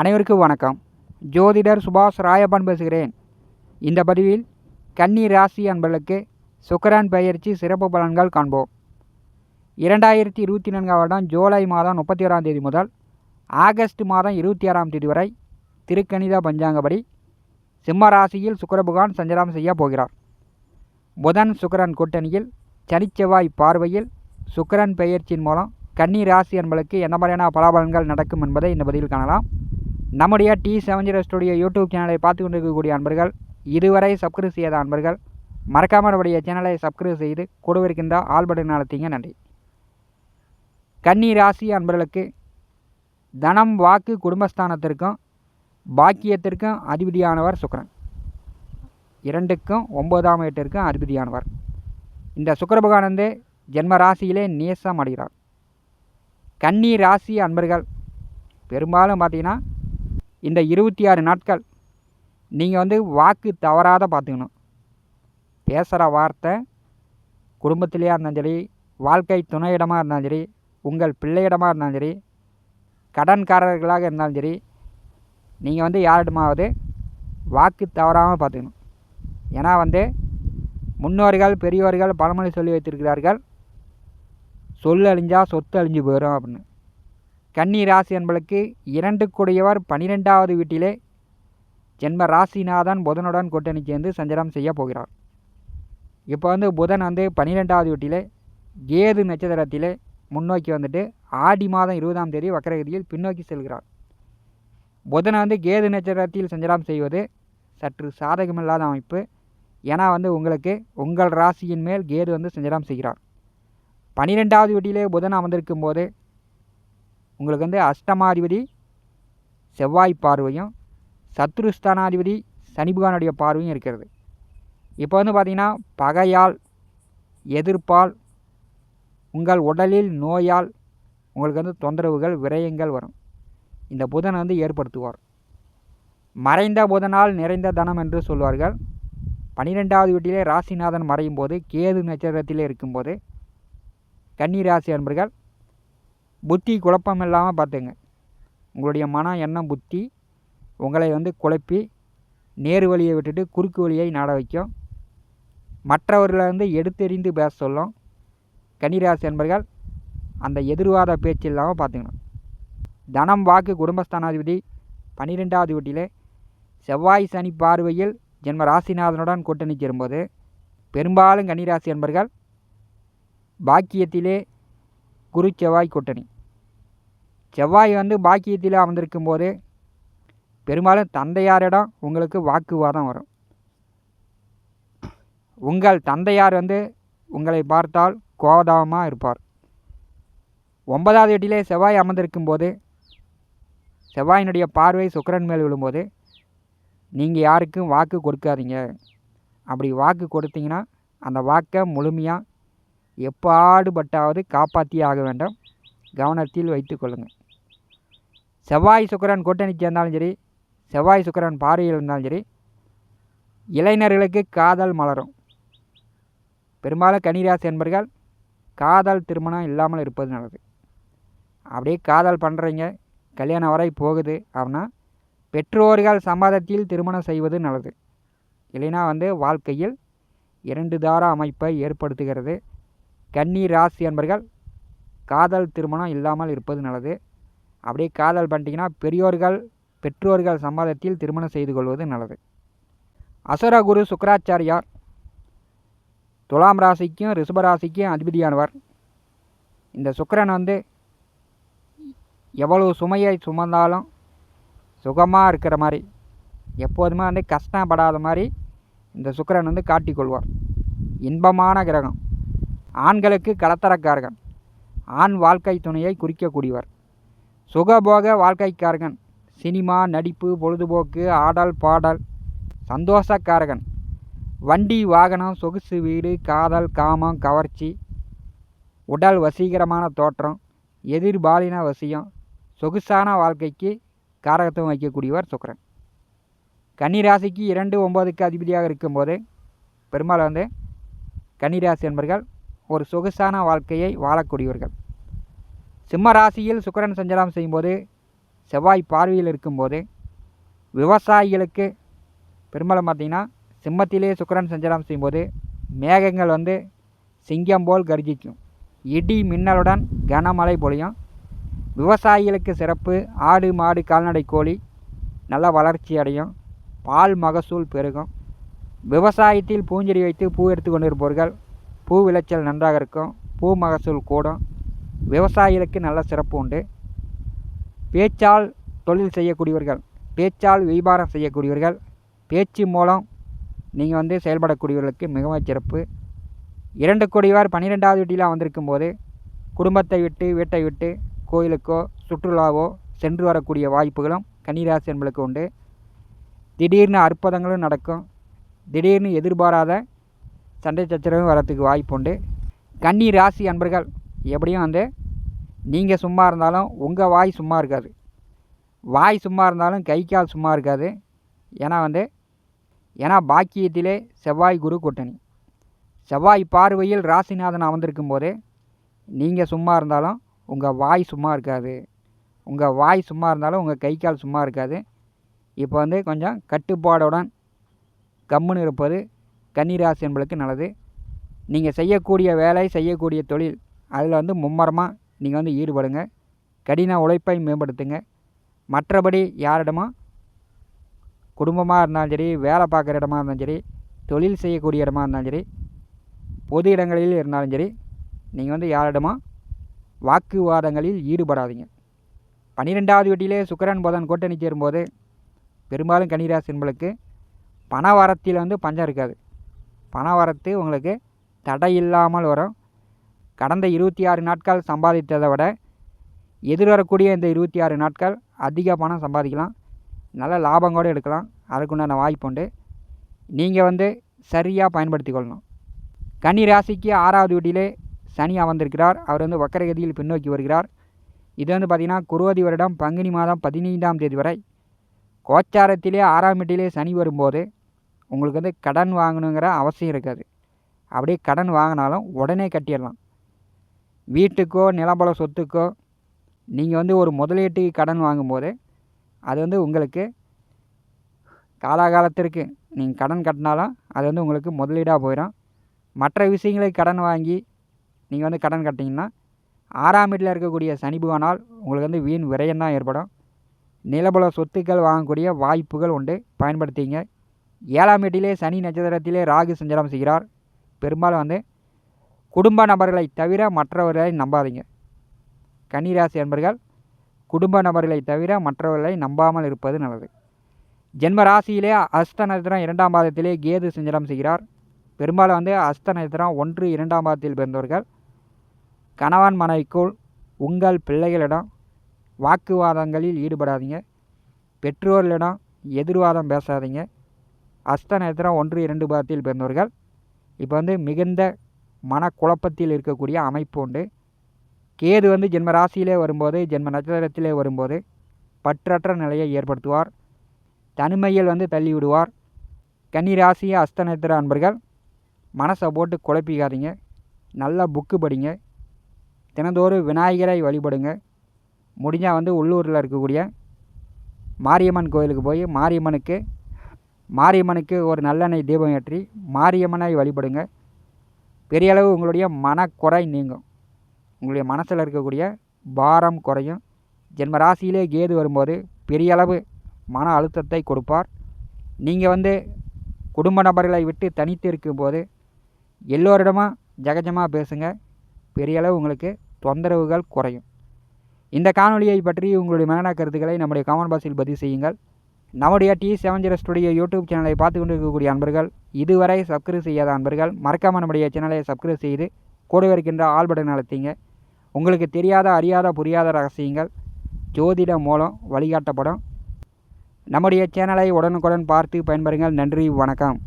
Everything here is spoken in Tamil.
அனைவருக்கும் வணக்கம். ஜோதிடர் சுபாஷ் ராயப்பன் பேசுகிறேன். இந்த பதிவில் கன்னி ராசி அன்பர்களுக்கு சுக்கிரன் பெயர்ச்சி சிறப்பு பலன்கள் காண்போம். இரண்டாயிரத்தி இருபத்தி நான்காம் வருடம் ஜூலை மாதம் முப்பத்தி ஓராம் தேதி முதல் ஆகஸ்ட் மாதம் இருபத்தி ஆறாம் தேதி வரை திருக்கணித பஞ்சாங்கப்படி சிம்ம ராசியில் சுக்கிர பகவான் சஞ்சாரம் செய்ய போகிறார். புதன் சுக்கரன் கூட்டணியில் சனிச்செவ்வாய் பார்வையில் சுக்கரன் பெயர்ச்சியின் மூலம் கன்னி ராசி என்பதற்கு என்ன மாதிரியான பலாபலன்கள் நடக்கும் என்பதை இந்த பதிவில் காணலாம். நம்முடைய T seven zero studio YouTube சேனலை பார்த்து கொண்டிருக்கக்கூடிய அன்பர்கள் இதுவரை சப்ஸ்கிரைப் செய்யாத அன்பர்கள் மறக்காமல் நம்முடைய சேனலை சப்ஸ்கிரைப் செய்து கொடுவிருக்கின்ற ஆல் பட்டன் அழுத்திங்க நன்றி. கன்னி ராசி அன்பர்களுக்கு தனம் வாக்கு குடும்பஸ்தானத்திற்கும் பாக்கியத்திற்கும் அதிபதியானவர் சுக்கரன். இரண்டுக்கும் ஒன்பதாம் எட்டிற்கும் அதிபதியானவர். இந்த சுக்கிர ஜென்ம ராசியிலே நேசம் அடைகிறார். கன்னி ராசி அன்பர்கள் பெரும்பாலும் பார்த்தீங்கன்னா இந்த இருபத்தி ஆறு நாட்கள் நீங்கள் வந்து வாக்கு தவறாத பார்த்துக்கணும். பேசுகிற வார்த்தை குடும்பத்திலேயே இருந்தாலும் சரி வாழ்க்கை துணையிடமாக இருந்தாலும் சரி உங்கள் பிள்ளையிடமாக இருந்தாலும் சரி கடன்காரர்களாக இருந்தாலும் சரி நீங்கள் வந்து யாரிடமாவது வாக்கு தவறாமல் பார்த்துக்கணும். ஏன்னா வந்து முன்னோர்கள் பெரியோர்கள் பழமொழி சொல்லி வைத்திருக்கிறார்கள் சொல் அழிஞ்சால் சொத்து அழிஞ்சு போயிடும் அப்படின்னு. கன்னி ராசி என்பளுக்கு இரண்டு கூடியவர் பனிரெண்டாவது வீட்டிலே ஜென்ம ராசிநாதன் புதனுடன் கூட்டணி சேர்ந்து சஞ்சாரம் செய்ய போகிறார். இப்போ வந்து புதன் வந்து பன்னிரெண்டாவது வீட்டிலே கேது நட்சத்திரத்திலே முன்னோக்கி வந்துட்டு ஆடி மாதம் இருபதாம் தேதி வக்கரகதியில் பின்னோக்கி செல்கிறார். புதனை வந்து கேது நட்சத்திரத்தில் சஞ்சாரம் செய்வது சற்று சாதகமில்லாத அமைப்பு. ஏன்னா வந்து உங்களுக்கு உங்கள் ராசியின் மேல் கேது வந்து சஞ்சாரம் செய்கிறார். பனிரெண்டாவது வீட்டிலே புதன் அமர்ந்திருக்கும் போது உங்களுக்கு வந்து அஷ்டமாதிபதி செவ்வாய் பார்வையும் சத்ருஸ்தானாதிபதி சனிபகவானுடைய பார்வையும் இருக்கிறது. இப்போ வந்து பார்த்திங்கன்னா பகையால் எதிர்ப்பால் உங்கள் உடலில் நோயால் உங்களுக்கு வந்து தொந்தரவுகள் விரயங்கள் வரும். இந்த புதன் வந்து ஏற்படுத்துவார். மறைந்த புதனால் நிறைந்த தனம் என்று சொல்வார்கள். பன்னிரெண்டாவது வீட்டிலே ராசிநாதன் மறையும் போது கேது நட்சத்திரத்திலே இருக்கும்போது கன்னி ராசி அன்பர்கள் புத்தி குழப்பம் இல்லாமல் பார்த்துங்க. உங்களுடைய மன எண்ணம் புத்தி உங்களை வந்து குழப்பி நேரு வழியை விட்டுட்டு குறுக்கு வழியை நாட வைக்கும். மற்றவர்களை வந்து எடுத்தெறிந்து பேச சொல்லும். கன்னிராசி என்பர்கள் அந்த எதிர்வாத பேச்சு இல்லாமல் பார்த்துக்கணும். தனம் வாக்கு குடும்பஸ்தானாதிபதி பன்னிரெண்டாவது வீட்டிலே செவ்வாய் சனி பார்வையில் ஜென்ம ராசிநாதனுடன் கூட்டணி சேரும்போது பெரும்பாலும் கன்னிராசி என்பர்கள் பாக்கியத்திலே குரு செவ்வாய் கூட்டணி. செவ்வாய் வந்து பாக்கியத்தில் அமர்ந்திருக்கும் போது பெரும்பாலும் தந்தையாரிடம் உங்களுக்கு வாக்குவாதம் வரும். உங்கள் தந்தையார் வந்து உங்களை பார்த்தால் கோதாமாக இருப்பார். ஒன்பதாவது வீட்டிலே செவ்வாய் அமர்ந்திருக்கும் போது செவ்வாயினுடைய பார்வை சுக்கரன் மேல் விழும்போது நீங்கள் யாருக்கும் வாக்கு கொடுக்காதீங்க. அப்படி வாக்கு கொடுத்தீங்கன்னா அந்த வாக்கை முழுமையாக எப்பாடுபட்டாவது காப்பாற்றியே ஆக வேண்டும். கவனத்தில் வைத்து கொள்ளுங்கள் செவ்வாய் சுக்கரன் கூட்டணி சேர்ந்தாலும் சரி செவ்வாய் சுக்கரன் பார்வையில் இருந்தாலும் சரி இளைஞர்களுக்கு காதல் மலரும். பெரும்பாலும் கன்னிராசி என்பர்கள் காதல் திருமணம் இல்லாமல் இருப்பது நல்லது. அப்படியே காதல் பண்ணுறீங்க கல்யாணம் வரை போகுது அப்படின்னா பெற்றோர்கள் சம்மதத்தில் திருமணம் செய்வது நல்லது. இல்லைன்னா வந்து வாழ்க்கையில் இரண்டு தார அமைப்பை ஏற்படுத்துகிறது. கன்னி ராசி என்பர்கள் காதல் திருமணம் இல்லாமல் இருப்பது நல்லது. அப்படியே காதல் பண்ணிட்டீங்கன்னா பெரியோர்கள் பெற்றோர்கள் சம்மதத்தில் திருமணம் செய்து கொள்வது நல்லது. அசுரகுரு சுக்கராச்சாரியார் துலாம் ராசிக்கும் ரிஷபராசிக்கும் அதிபதியானவர். இந்த சுக்கரன் வந்து எவ்வளவு சுமையை சுமந்தாலும் சுகமாக இருக்கிற மாதிரி எப்போதுமே வந்து கஷ்டப்படாத மாதிரி இந்த சுக்கரன் வந்து காட்டிக்கொள்வார் இன்பமான கிரகம். ஆண்களுக்கு கலத்தரக்காரகன். ஆண் வாழ்க்கை துணையை குறிக்கக்கூடியவர். சுகபோக வாழ்க்கைக்காரகன் சினிமா நடிப்பு பொழுதுபோக்கு ஆடல் பாடல் சந்தோஷக்காரகன். வண்டி வாகனம் சொகுசு வீடு காதல் காமம் கவர்ச்சி உடல் வசீகரமான தோற்றம் எதிர்பாலின வசியம் சொகுசான வாழ்க்கைக்கு காரகத்துவம் வைக்கக்கூடியவர் சுக்கரன். கன்னிராசிக்கு இரண்டு ஒம்பதுக்கு அதிபதியாக இருக்கும்போது பெரும்பாலும் வந்து கன்னிராசி என்பர்கள் ஒரு சொகுசான வாழ்க்கையை வாழக்கூடியவர்கள். சிம்ம ராசியில் சுக்கரன் சஞ்சாரம் செய்யும்போது செவ்வாய் பார்வையில் இருக்கும்போது விவசாயிகளுக்கு பெரும்பாலும் பார்த்திங்கன்னா சிம்மத்திலே சுக்கரன் சஞ்சாரம் செய்யும்போது மேகங்கள் வந்து சிங்கம் போல் கர்ஜிக்கும். இடி மின்னலுடன் கனமழை பொழியும். விவசாயிகளுக்கு சிறப்பு ஆடு மாடு கால்நடை கோழி நல்ல வளர்ச்சி அடையும். பால் மகசூல் பெருகும். விவசாயத்தில் பூஞ்செடி வைத்து பூ எடுத்து கொண்டிருப்பவர்கள் பூ விளைச்சல் நன்றாக இருக்கும். பூ மகசூல் கூடும். விவசாயிகளுக்கு நல்ல சிறப்பு உண்டு. பேச்சால் தொழில் செய்யக்கூடியவர்கள் பேச்சால் வியாபாரம் செய்யக்கூடியவர்கள் பேச்சு மூலம் நீங்கள் வந்து செயல்படக்கூடியவர்களுக்கு மிகவும் சிறப்பு. இரண்டு கோடிவார் பன்னிரெண்டாவது வீட்டிலாம் வந்திருக்கும் போது குடும்பத்தை விட்டு வீட்டை விட்டு கோயிலுக்கோ சுற்றுலாவோ சென்று வரக்கூடிய வாய்ப்புகளும் கன்னிராசி என்பளுக்கு உண்டு. திடீர்னு அற்புதங்களும் நடக்கும். திடீர்னு எதிர்பாராத சண்டை சச்சரவும் வரத்துக்கு வாய்ப்பு உண்டு. கன்னி ராசி அன்பர்கள் எப்படியும் வந்து நீங்கள் சும்மா இருந்தாலும் உங்கள் வாய் சும்மா இருக்காது. வாய் சும்மா இருந்தாலும் கை கால் சும்மா இருக்காது. ஏன்னா வந்து ஏன்னா பாக்கியத்திலே செவ்வாய் குரு கூட்டணி. செவ்வாய் பார்வையில் ராசிநாதன் அமர்ந்திருக்கும் போது நீங்கள் சும்மா இருந்தாலும் உங்கள் வாய் சும்மா இருக்காது. உங்கள் வாய் சும்மா இருந்தாலும் உங்கள் கை கால் சும்மா இருக்காது. இப்போ வந்து கொஞ்சம் கட்டுப்பாடுடன் கம்முன்னு இருப்பது கன்னிராசி என்பளுக்கு நல்லது. நீங்கள் செய்யக்கூடிய வேலை செய்யக்கூடிய தொழில் அதில் வந்து மும்மரமாக நீங்கள் வந்து ஈடுபடுங்க. கடின உழைப்பை மேம்படுத்துங்க. மற்றபடி யாரிடமும் குடும்பமாக இருந்தாலும் சரி வேலை பார்க்குற இடமா இருந்தாலும் சரி தொழில் செய்யக்கூடிய இடமா இருந்தாலும் சரி பொது இடங்களில் இருந்தாலும் சரி நீங்கள் வந்து யாரிடமும் வாக்குவாதங்களில் ஈடுபடாதீங்க. பன்னிரெண்டாவது வீட்டிலே சுக்கரன் புதன் கூட்டணி சேரும்போது பெரும்பாலும் கன்னிராசி என்பளுக்கு பண வரத்தில் வந்து பஞ்சம் இருக்காது. பண வரத்து உங்களுக்கு தடை இல்லாமல் வரும். கடந்த இருபத்தி ஆறு நாட்கள் சம்பாதித்ததை விட எதிர்வரக்கூடிய இந்த இருபத்தி ஆறு நாட்கள் அதிக பணம் சம்பாதிக்கலாம். நல்ல லாபம் கூட எடுக்கலாம் அதுக்குண்டான வாய்ப்பு உண்டு. நீங்கள் வந்து சரியாக பயன்படுத்தி கொள்ளணும் கன்னி ராசிக்கு ஆறாவது வீட்டிலே சனி அமர்ந்திருக்கிறார். அவர் வந்து வக்கரகதியில் பின்னோக்கி வருகிறார். இது வந்து பார்த்திங்கன்னா குருவதி வருடம் பங்குனி மாதம் பதினைந்தாம் தேதி வரை. கோச்சாரத்திலே ஆறாம் வீட்டிலே சனி வரும்போது உங்களுக்கு வந்து கடன் வாங்கணுங்கிற அவசியம் இருக்காது. அப்படியே கடன் வாங்கினாலும் உடனே கட்டிடலாம். வீட்டுக்கோ நிலபல சொத்துக்கோ நீங்கள் வந்து ஒரு முதலீட்டு கடன் வாங்கும்போது அது வந்து உங்களுக்கு காலாகாலத்திற்கு நீங்கள் கடன் கட்டினாலும் அது வந்து உங்களுக்கு முதலீடாக போயிடும் மற்ற விஷயங்களுக்கு கடன் வாங்கி நீங்கள் வந்து கடன் கட்டிங்கன்னா ஆறாம் வீட்டில் இருக்கக்கூடிய சனி பகவானால் உங்களுக்கு வந்து வீண் விரயம் தான் ஏற்படும். நிலபல சொத்துக்கள் வாங்கக்கூடிய வாய்ப்புகள் உண்டு. பயன்படுத்திங்க. ஏழாம் வீட்டிலே சனி நட்சத்திரத்திலே ராகு சஞ்சாரம் செய்கிறார். பெரும்பாலும் வந்து குடும்ப நபர்களை தவிர மற்றவர்களை நம்பாதீங்க. கன்னிராசி என்பர்கள் குடும்ப நபர்களை தவிர மற்றவர்களை நம்பாமல் இருப்பது நல்லது. ஜென்ம ராசியிலே அஸ்த நட்சத்திரம் இரண்டாம் பாதத்திலே கேது சஞ்சலம் செய்கிறார். பெரும்பாலும் வந்து அஸ்த நட்சத்திரம் ஒன்று இரண்டாம் பாதத்தில் பிறந்தவர்கள். கணவன் மனைவிக்குள் உங்கள் பிள்ளைகளிடம் வாக்குவாதங்களில் ஈடுபடாதீங்க. பெற்றோர்களிடம் எதிர்வாதம் பேசாதீங்க. அஸ்த நட்சத்திரம் ஒன்று இரண்டு பாதத்தில் பிறந்தவர்கள். இப்போ வந்து மிகுந்த மனக்குழப்பத்தில் இருக்கக்கூடிய அமைப்பு உண்டு. கேது வந்து ஜென்ம ராசியிலே வரும்போது ஜென்ம நட்சத்திரத்திலே வரும்போது பற்றற்ற நிலையை ஏற்படுத்துவார். தனிமையில் வந்து தள்ளி விடுவார் கன்னிராசி அஸ்த நட்சத்திர அன்பர்கள் மனசை போட்டு குழப்பிக்காதீங்க. நல்லா புக்கு படிங்க. தினந்தோறும் விநாயகரை வழிபடுங்க. முடிஞ்சால் வந்து உள்ளூரில் இருக்கக்கூடிய மாரியம்மன் கோயிலுக்கு போய் மாரியம்மனுக்கு மாரியம்மனுக்கு ஒரு நல்லெண்ணெய் தீபம் ஏற்றி மாரியம்மனை வழிபடுங்க. பெரிய அளவு உங்களுடைய மனக்குறை நீங்கும். உங்களுடைய மனசில் இருக்கக்கூடிய பாரம் குறையும். ஜென்ம ராசியிலே கேது வரும்போது பெரிய அளவு மன அழுத்தத்தை கொடுப்பார். நீங்கள் வந்து குடும்ப நபர்களை விட்டு தனித்து இருக்கும்போது எல்லோரிடமும் ஜகஜமாக பேசுங்க. பெரிய அளவு உங்களுக்கு தொந்தரவுகள் குறையும். இந்த காணொலியை பற்றி உங்களுடைய மனநல கருத்துக்களை நம்முடைய கமெண்ட் பாக்ஸில் பதிவு செய்யுங்கள். நம்முடைய T seven zero studio YouTube சேனலை பார்த்து கொண்டு இருக்கக்கூடிய அன்பர்கள் இதுவரை சப்ஸ்கிரைப் செய்யாத அன்பர்கள் மறக்காமல் நம்முடைய சேனலை சப்ஸ்கிரைப் செய்து கூட இருக்கின்ற ஆல் பட்டன் அழுத்திங்க. உங்களுக்கு தெரியாத அறியாத புரியாத ரகசியங்கள் ஜோதிடம் மூலம் வழிகாட்டப்படும். நம்முடைய சேனலை உடனுக்குடன் பார்த்து பயன்பெறுங்கள். நன்றி வணக்கம்.